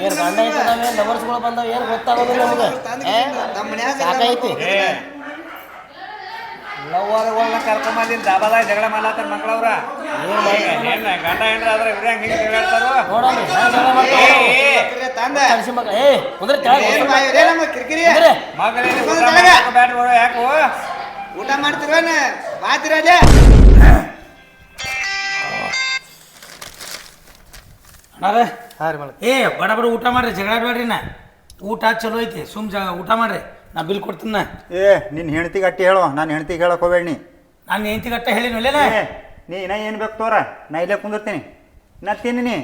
ಏನು ಗಂಡ ಲವರ್ಸ್ಗಳು ಬಂದಾವ? ಏನ್ ಗೊತ್ತಾಗೋದಿಲ್ಲ ನಮಗೆ. ಸಾಕೈತಿ ಲವ್ವರ್ಗಳನ್ನ ಕರ್ಕೊಂಬಂದಿನ ದಾಬಾದಾಗ ಜಗಳ ಮಾಡ್ಲಾತಾರ ಮಕ್ಳವ್ರ. ಏನು ಗಂಡ ಹೆಂಡ್ರ ಆದ್ರೆ ಇವ್ರ ಹೆಂಗ್ ಹಿಂಗ್ ಜಗಳಾಡ್ತಾರೋ ನೋಡೋಣ ಬಿಡು, ಯಾಕೋ? ಊಟ ಮಾಡ್ತಿರೋನ ಬಾತಿರಾಜ ಅಣ್ಣಾರ ಏ ಬಡ ಬಡ ಊಟ ಮಾಡ್ರಿ ಜಗಳ ಬೇಡ್ರಿ ನಾ ಊಟ ಚಲೋ ಐತಿ ಸುಮ್ ಜ ಊಟ ಮಾಡ್ರಿ. ನಾ ಬಿಲ್ ಕೊಡ್ತೀನಿ. ನಾ ಏ ನಿನ್ನ ಹೆಂಡತಿ ಅಟ್ಟಿ ಹೇಳು ನಾನು ಹೆಂಡತಿ ಹೇಳಕ್ ಹೋಗ್ಬೇಡ ನೀ. ನಾನು ಹೆಂಡತಿ ಗಟ್ಟ ಹೇಳಿನಲ್ಲೇನ ಏ ನೀ ಇನ್ನ ಏನು ಬೇಕು ತೋರ ನಾ ಇಲ್ಲೇ ಕುಂದಿರ್ತೀನಿ. ನಾ ತಿನ್ನಿ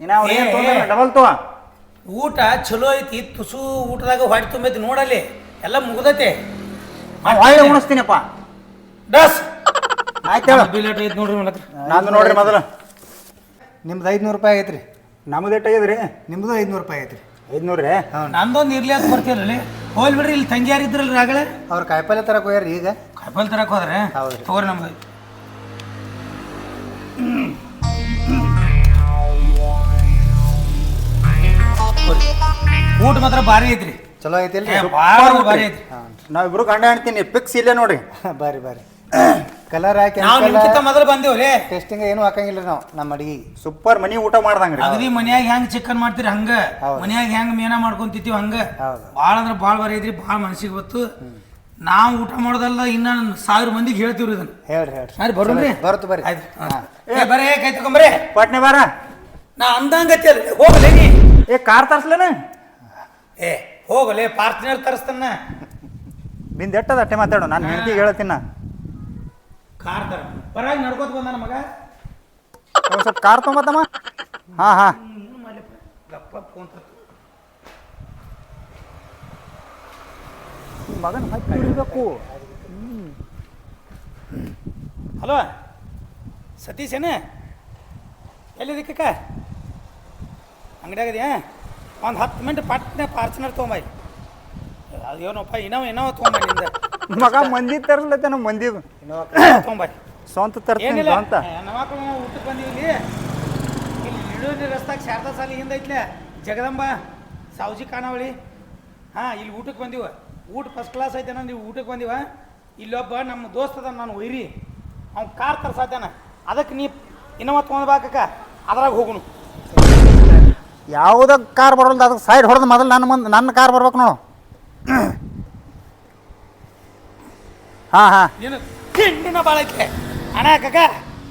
ಇನ್ನ ಅವ್ರು ಏನು ಏ, ಏ. ಡಬಲ್ ತೋ ಊಟ ಚಲೋ ಐತಿ ತುಸು ಊಟದಾಗ ಹೊಟ್ಟೆ ತುಂಬೈತಿ ನೋಡಲ್ಲಿ ಎಲ್ಲ ಮುಗ್ದೈತೆ. ಒಳ್ಳೆ ಉಣಿಸ್ತೀನಪ್ಪ. ಡಸ್. ಆಯ್ತು ಹೇಳು. ಬಿಲ್ ಐತಿ ನೋಡ್ರಿ ಮಲಕ್ರಿ. ನಾನು ನೋಡ್ರಿ ಮೊದಲು. ನಿಮ್ದು ಐದುನೂರು ರೂಪಾಯಿ ಆಗೈತ್ರಿ. ರೀ ನಮ್ದು ಎಷ್ಟು ನಿಮ್ದು ನಿಮ್ಮದು ಐದುನೂರು ರೂಪಾಯಿ ಐತ್ರಿ ಐದುನೂರು? ರೀ ನಂದೊಂದು ಇರ್ಲಿ ಅಂತ ಬರ್ತೀರಲ್ಲ ಹೋಲ್ ಬಿಡ್ರಿ ಇಲ್ಲಿ ತಂಗಿಯಾರು ಇದ್ರಲ್ಲ ಆಗಲೇ? ಅವ್ರು ಕಾಯಿಪಲ್ಲೆ ತರಕ ಹೋಗ್ಯಾರ ಈಗ. ಕಾಯಿಪಲ್ಲೆ ತರಕ್ ಹೋದ್ರೆ? ಹೌದ್ರಿ. ತಗೋರಿ ನಮ್ಗೆ. ಊಟ ಮಾತ್ರ ಭಾರಿ ಐತ್ರಿ. ಚಲೋ ಐತಿಲ್ರಿ ಏ, ಭಾಳ ಭಾರಿ ಐತ್ರಿ. ನಾವಿಬ್ರು ಕಂಡ ಹೆಣ್ತೀನಿ ಪಿಕ್ಸ್ ಇಲ್ಲೇ ನೋಡ್ರಿ. ಬಾರಿ ಬರ್ರಿ ಕಲರ್ ಹಾಕಿ ನಾವು ನಿಮ್ಕಿಂತ ಮೊದಲು ಬಂದೇವ್ರಿ. ಟೆಸ್ಟಿಂಗ್ ಏನು ಹಾಕಂಗಿಲ್ಲ ನಾವು ನಮ್ಮ ಅಡಿಗೆ. ಸೂಪರ್ ಮನಿ ಊಟ ಮಾಡ್ದಂಗ್ರಿ ಅಗದಿ ಮನ್ಯಾಗ ಹೆಂಗ್ ಚಿಕನ್ ಮಾಡ್ತೀರಿ ಹಂಗ? ಹೌದು. ಮನ್ಯಾಗ ಹೆಂಗ್ ಮೇನ ಮಾಡ್ಕೊಂತಿತ್ತೀವಿ ಹಂಗ? ಹೌದು. ಭಾಳ ಅಂದ್ರೆ ಭಾಳ ಬರ ಐತ್ರಿ ಭಾಳ ಮನಸ್ಸಿಗೆ ಗೊತ್ತು ನಾವು ಊಟ ಮಾಡೋದಲ್ಲ ಇನ್ನ ಸಾವಿರ ಮಂದಿಗೆ ಹೇಳ್ತೀವ್ರಿ ಇದನ್ನ. ಹೇಳ್ರಿ ಹೇಳ್ರಿ. ಸರಿ ಬರೋಣ್ರಿ ಬರ್ತು ಬರ್ರಿ. ಆಯ್ತು ಹಾ. ಏ ಬರೇ ಕೈ ತಗೊಂಬರೇ. ಪಟ್ನೆ ಬಾರ. ನಾ ಅಂದಂಗತಿ ಅಲ್ಲ ಹೋಗಲೇ ನೀ. ಏ ಕಾರ್ ತರ್ಸ್ಲೇನ? ಏ ಹೋಗಲೇ ಪಾರ್ಟ್ನರ್ ತರಿಸ್ತಾನ. ನಿಂದ ಎಟ್ಟದ ಅಟ್ಟೆ ಮಾತಾಡು ನಾನು ಹೆಂಡತಿ ಹೇಳ್ತೀನಿ ನಾ ಕಾರ್ ತರ. ಪರವಾಗಿ ನಡ್ಕೋತ ಬಂದ ಮಗ? ಒಂದ್ ಸ್ವಲ್ಪ ಕಾರ್ ತೊಗೊಂಬತ್ತಮ್ಮ. ಹಾಂ ಹಾಂ. ಗಪ್ಪ ಫೋನ್ ಮಗನ ಹತ್ತಿ ಹಿಡಿಬೇಕು ಹಲೋ ಸತೀಶ್ ಏನ ಎಲ್ಲಿದೆ ಕಕ್ಕ ಅಂಗಡಿಯಾಗದ್ಯಾ ಒಂದು ಹತ್ತು ಮಿನಿಟ್ ಪಟ್ನೆ ಪಾರ್ಚನರ್ ತೊಗೊಂಬಾಯ್ ಅದು ಏನಪ್ಪ ಇನ್ನೋ ಏನೋ ತೊಗೊಂಬಾಯ್ನಿಂದ. ಮಗ ಮಂದಿ ತರ್ಸ್ಲತ್ತೇನ ಮಂದಿ ಸ್ವಂತ ತರ್ತೀನಿ ಸ್ವಂತ. ಊಟಕ್ಕೆ ಬಂದೀವಿ ಇಲ್ಲಿ. ರಸ್ತಾಗ ಶಾರದಾ ಸಾಲಿ ಹಿಂದೆ ಐತ್ಲೆ. ಜಗದಂಬ ಸಾವ್ಜಿ ಖಾನಾವಳಿ ಹಾಂ ಇಲ್ಲಿ ಊಟಕ್ಕೆ ಬಂದೀವ. ಊಟ ಫಸ್ಟ್ ಕ್ಲಾಸ್ ಐತೆ ನೀವು ಊಟಕ್ಕೆ ಬಂದೀವ. ಇಲ್ಲೊಬ್ಬ ನಮ್ಮ ದೋಸ್ತ ಅದ ನಾನು ಒಯ್ರಿ ಅವ್ನು ಕಾರ್ ತರ್ಸಾತೇನ. ಅದಕ್ಕೆ ನೀ ಇನ್ನೊಮ್ಮ ತೊಗೊಂಡ್ಬಾಕಕ್ಕ ಅದ್ರಾಗ ಹೋಗುನು. ಯಾವುದಕ್ಕೆ ಕಾರ್ ಬರೋದು ಅದಕ್ಕೆ ಸೈಡ್ ಹೊಡೆದು ಮೊದಲು ನನ್ನ ಮುಂದೆ ನನ್ನ ಕಾರ್ ಬರ್ಬೇಕು ನೋಡು. ಹಾಂ ಹಾಂ. ನೀನು ತಿಂಡಿನ ಭಾಳ ಐತೆ ಅಣ್ಣ ಕಾಕ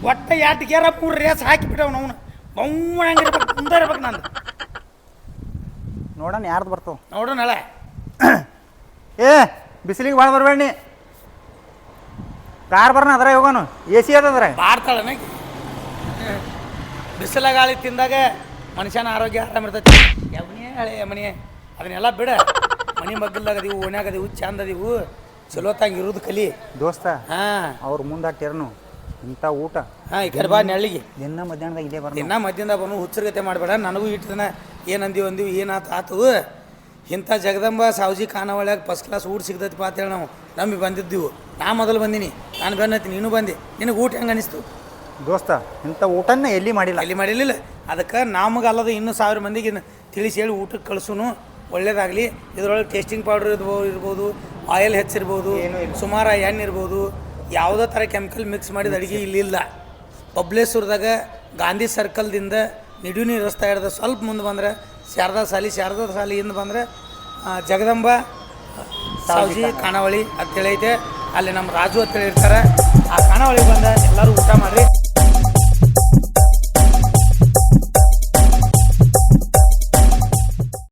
ಒಟ್ಟ ಎರಡು ಗೇರ ಮೂರು ರೇಸ್ ಹಾಕಿಬಿಟ್ಟವ್ ನಾವು ಬೌಣಂಗಿರ್ಬೇಕು ಮುಂದೆ ಇರ್ಬೇಕು ನಂದು. ನೋಡೋಣ ಯಾರ್ದು ಬರ್ತಾವ ನೋಡೋಣ ನಾಳೆ ಏ ಬಿಸಿಲಿಗೆ ಭಾಳ ಬರಬೇಡ ನೀ. ಕಾರ್ ಬರ್ನ ಅದ್ರ ಹೋಗೋನು. ಎ ಸಿ ಅದ್ರ ಅದ್ರಾಗ. ಬಾಡ್ತಾಳೆ ಬಿಸಿಲ ಗಾಳಿ ತಿಂದಾಗ ಮನುಷ್ಯನ ಆರೋಗ್ಯ ಆರಾಮ ಇರ್ತೈತಿ. ಯಮನಿ ಹಳೆ ಮನೆ ಅದನ್ನೆಲ್ಲ ಬಿಡ. ಮನಿ ಮಗ್ಗಲ್ದಾಗ ಅದೀವು ಓಣ್ಯಾಗ ಅದೀವು ಚಂದ ಅದೀವು. ಚಲೋತಾಗ ಇರೋದು ಕಲಿ. ದೋಸ್ತ ಹಾ. ಅವ್ರ ಮುಂದಾಟ್ಯಾರನು ಇಂಥ ಊಟ. ಹಾ ಈ ಕಡೆ ಬಾ ನೆಳ್ಳಿಗೆ. ದಿನ ಮಧ್ಯಾಹ್ನದಾಗ ಇದೇ ಬರ್ನ. ದಿನ ಮಧ್ಯಾಹ್ನದಾಗ ಬಂದು ಹುಚ್ಚರ್ಗತೆ ಮಾಡಬೇಡ ನನಗೂ ಇಟ್ಟು ದಿನ ಏನು ಅಂದೀವಿ ಅಂದೀವಿ ಏನಾತು ಆತು ಇಂಥ ಜಗದಂಬ ಸಾವ್ಜಿ ಖಾನಾವಳ್ಯಾಗ ಫಸ್ಟ್ ಕ್ಲಾಸ್ ಊಟ ಸಿಗ್ತೈತಿ ಅಂತ ಹೇಳಿ ನಾವು ನಮಗೆ ಬಂದಿದ್ದೀವಿ. ನಾ ಮೊದಲು ಬಂದೀನಿ ನಾನು ಬೆನ್ನತ್ತಿ ನೀನು ಬಂದೆ. ನಿನಗೆ ಊಟ ಹೆಂಗೆ ಅನಿಸ್ತು? ದೋಸ್ತ ಇಂಥ ಊಟನ ಎಲ್ಲಿ ಮಾಡಿಲ್ಲ? ಎಲ್ಲಿ ಮಾಡಿರಲಿಲ್ಲ. ಅದಕ್ಕೆ ನಮಗೆ ಅಲ್ಲದ ಇನ್ನೂ ಸಾವಿರ ಮಂದಿಗೆ ತಿಳಿಸಿ ಹೇಳಿ ಊಟಕ್ಕೆ ಕಳ್ಸುನು. ಒಳ್ಳೇದಾಗಲಿ. ಇದರೊಳಗೆ ಟೇಸ್ಟಿಂಗ್ ಪೌಡರ್ ಇರ್ಬೋದು ಇರ್ಬೋದು ಆಯಿಲ್ ಹೆಚ್ಚಿರ್ಬೋದು ಸುಮಾರು ಎಣ್ಣೆ ಇರ್ಬೋದು ಯಾವುದೋ ಥರ ಕೆಮಿಕಲ್ ಮಿಕ್ಸ್ ಮಾಡಿದ ಅಡುಗೆ ಇಲ್ಲಿಲ್ಲ. ಬಬ್ಲೇಶ್ವರದಾಗ ಗಾಂಧಿ ಸರ್ಕಲ್ದಿಂದ ನಿಡುನಿ ರಸ್ತೆ ಹಿಡ್ದು ಸ್ವಲ್ಪ ಮುಂದೆ ಬಂದ್ರೆ ಶಾರದಾ ಸಾಲಿ ಶಾರದಾ ಸಾಲಿಯಿಂದ ಬಂದರೆ ಜಗದಂಬ ಸಾವ್ಜಿ ಖಾನಾವಳಿ ಅಂತೇಳೈತೆ ಅಲ್ಲಿ ನಮ್ಮ ರಾಜು ಅಂತೇಳಿ ಇರ್ತಾರೆ ಆ ಖಾನಾವಳಿ ಬಂದ ಎಲ್ಲರೂ ಊಟ ಮಾಡಿರಿ.